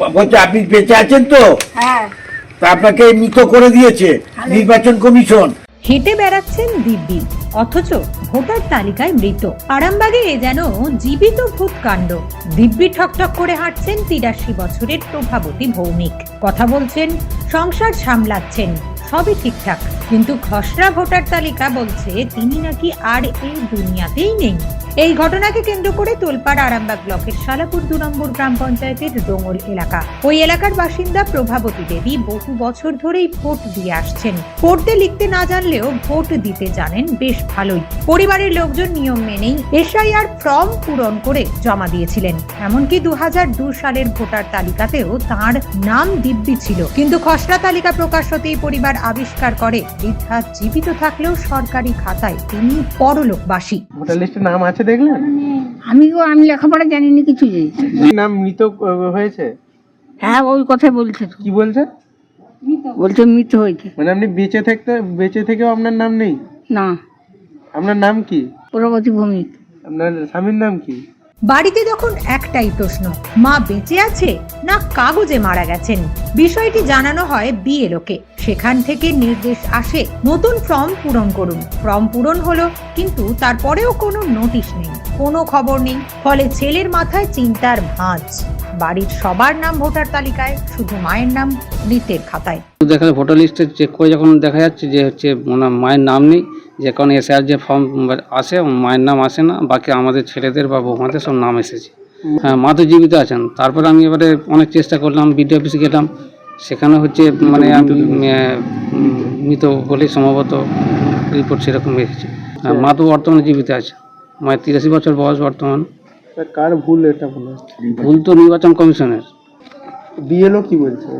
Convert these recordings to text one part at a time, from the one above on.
বলছে আপনি বেঁচে আছেন তো? হ্যাঁ। তা আপনাকে মৃত করে দিয়েছে নির্বাচন কমিশন। হেঁটে বেড়াচ্ছেন দিব্যি অথচ ভোটার তালিকায় মৃত। আরামবাগে এ যেন জীবিত ভূত কাণ্ড। দিব্যি ঠকঠক করে হাঁটছেন তিরাশি বছরের প্রভাবতী ভৌমিক। কথা বলছেন সংসার সামলাচ্ছেন সবই ঠিকঠাক। কিন্তু খসড়া ভোটার তালিকা বলছে তিনি নাকি আর এই দুনিয়াতেই নেই। এই ঘটনাকে কেন্দ্র করে তোলপাড় আরামবাগ ব্লকের শালাপুর দু নম্বর গ্রাম পঞ্চায়েতের ডোঙ্গল এলাকা। ওই এলাকার বাসিন্দা প্রভাবতী দেবী বহু বছর ধরেই ভোট দিয়ে আসছেন। পড়তে লিখতে না জানলেও ভোট দিতে জানেন বেশ ভালোই। পরিবারের লোকজন নিয়ম মেনেই এসআইআর ফর্ম পূরণ করে জমা দিয়েছিলেন। এমনকি দু সালের ভোটার তালিকাতেও তার নাম দিব্যি ছিল। কিন্তু খসড়া তালিকা প্রকাশ হতেই পরিবার আবিষ্কার করে বৃদ্ধা জীবিত থাকলেও সরকারি খাতায় তিনি পরলোকবাসী। ভোটার লিস্টে নাম আছে দেখলেন? আমিও আমি লেখাপড়া জানি না কিছু জানি। নাম মৃত হয়েছে? হ্যাঁ ওই কথাই বলছে কি বলছে? বলছে মৃত হয়েছে। মানে আপনি বেঁচে থাকতে বেঁচে থেকেও আপনার নাম নেই? না। আপনার নাম কি? প্রভাতী ভূমিক। আপনার স্বামীর নাম কি? বাড়িতে তখন একটাই প্রশ্ন, মা বেঁচে আছে না কাগজে মারা গেছেন? বিষয়টি জানানো হয় বিএলওকে সেখান থেকে নির্দেশ আসে, নতুন ফর্ম পূরণ করুন। ফর্ম পূরণ হলো, কিন্তু তারপরেও কোনো নোটিশ নেই, কোনো খবর নেই। ফলে ছেলের মাথায় চিন্তার ভাঁজ। বাড়ির সবার নাম ভোটার তালিকায়, শুধু মায়ের নাম মৃতের খাতায়। দেখা ভোটার লিস্টে চেক করে যখন দেখা যাচ্ছে যে হচ্ছে মায়ের নাম নেই, যে কারণে এসআর যে ফর্ম আসে মায়ের নাম আসে না, বাকি আমাদের ছেলেদের বা বৌমাদের সব নাম এসেছে। হ্যাঁ মা তো জীবিত আছেন। তারপরে আমি এবারে অনেক চেষ্টা করলাম, বিডিও অফিসে গেলাম। সেখানে হচ্ছে মানে আমি মৃত বলেই সম্ভবত রিপোর্ট সেরকম এসেছে। হ্যাঁ মা তো বর্তমানে জীবিত আছে। মায়ের তিরাশি বছর বয়স বর্তমান। কার ভুল এটা ভুল তো নির্বাচন কমিশনের। বিএলও কি বলছে?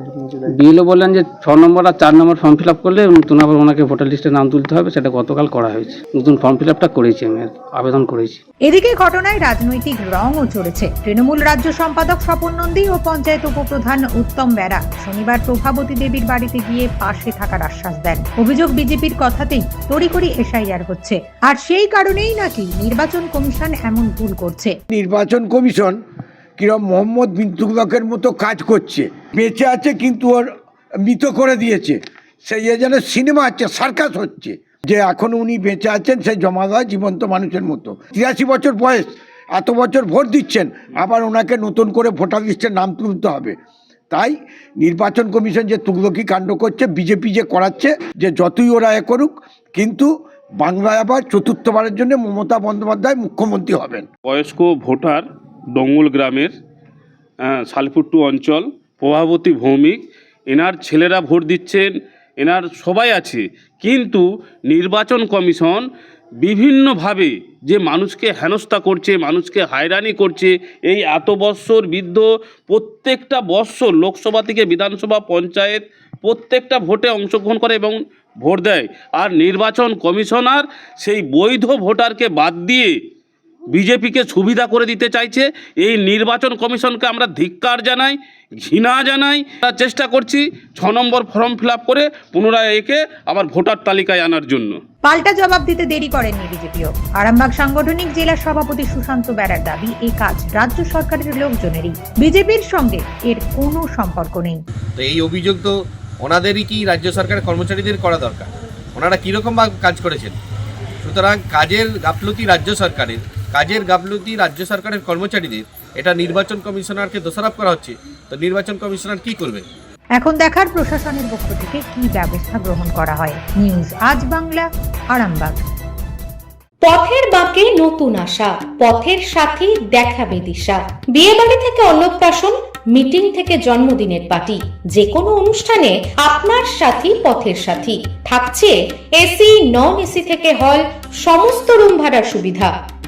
বিএলও বললেন যে ছ নম্বর আর চার নম্বর ফর্ম ফিল আপ করলে নতুন আবার ওনাকে ভোটার লিস্টে নাম তুলতে হবে সেটা গতকাল করা হয়েছে। নতুন ফর্ম ফিল আপটা করেছি আমি আবেদন করেছি। এদিকে ঘটনায় রাজনৈতিক রঙও চড়েছে। তৃণমূল রাজ্য সম্পাদক স্বপন নন্দী ও পঞ্চায়েত উপপ্রধান উত্তম বেরা শনিবার প্রভাবতী দেবীর বাড়িতে গিয়ে পাশে থাকার আশ্বাস দেন। অভিযোগ বিজেপির কথাতেই তড়িঘড়ি এসআইআর হচ্ছে। আর সেই কারণেই নাকি নির্বাচন কমিশন এমন ভুল করছে। নির্বাচন কমিশন কিরম মোহাম্মদ বিন তুগলকের মতো কাজ করছে। বেঁচে আছে কিন্তু ওর মৃত করে দিয়েছে। সেই যেন সিনেমা হচ্ছে, সার্কাস হচ্ছে। যে এখন উনি বেঁচে আছেন সে জমা দেওয়া জীবন্ত মানুষের মতো। তিরাশি বছর বয়স, এত বছর ভোট দিচ্ছেন, আবার ওনাকে নতুন করে ভোটার লিস্টের নাম তুলতে হবে। তাই নির্বাচন কমিশন যে তুগলকি কাণ্ড করছে, বিজেপি যে করাচ্ছে, যে যতই ওরা এ করুক, কিন্তু বাংলায় আবার চতুর্থবারের জন্য মমতা বন্দ্যোপাধ্যায় মুখ্যমন্ত্রী হবেন। বয়স্ক ভোটার ডঙ্গল গ্রামের আহ, শালপুট্টু অঞ্চল প্রভাবতী ভৌমিক। এনার ছেলেরা ভোট দিচ্ছেন এনার সবাই আছে। কিন্তু নির্বাচন কমিশন বিভিন্নভাবে যে মানুষকে হেনস্থা করছে মানুষকে হয়রানি করছে এই এত বৎসর বৃদ্ধ প্রত্যেকটা বৎসর লোকসভা থেকে বিধানসভা পঞ্চায়েত প্রত্যেকটা ভোটে অংশগ্রহণ করে এবং ভোট দেয়। আর নির্বাচন কমিশনার সেই বৈধ ভোটারকে বাদ দিয়ে বিজেপিকে সুবিধা করে দিতে চাইছে। এই নির্বাচন কমিশনকে আমরা ধিক্কার জানাই ঘৃণা জানাই। চেষ্টা করছি ছ নম্বর ফর্ম ফিল আপ করে পুনরায় একে আবার ভোটার তালিকায় আনার জন্য। পাল্টা জবাব দিতে দেরি করেননি বিজেপিও। আরামবাগ সাংগঠনিক জেলা সভাপতি সুশান্ত বেড়ার দাবি এই কাজ রাজ্য সরকারের লোকজনেরই। বিজেপির সঙ্গে এর কোনো সম্পর্ক নেই। তো এই অভিযোগ তো ওনাদেরই কি রাজ্য সরকারের কর্মচারীদের করা দরকার? ওনারা কীরকম কাজ করেছেন? সুতরাং কাজের গাফলতি রাজ্য সরকারের। কাজের গাফলতি রাজ্য সরকারের কর্মচারীদের। এটা নির্বাচন কমিশনারকে দোষারোপ করা হচ্ছে। তো নির্বাচন কমিশনার কি করবে? এখন দেখার প্রশাসনের পক্ষ থেকে কি ব্যবস্থা গ্রহণ করা হয়। নিউজ আজ বাংলা আরামবাগ। পথের বাঁকে নতুন আশা পথের সাথী দেখাবে দিশা। বিয়ে বাড়ি থেকে অন্নপ্রাশন মিটিং থেকে জন্মদিনের পার্টি। যে কোনো অনুষ্ঠানে আপনার সাথী পথের সাথী। থাকছে এসি নন এসি থেকে হল সমস্ত রুম ভাড়ার সুবিধা।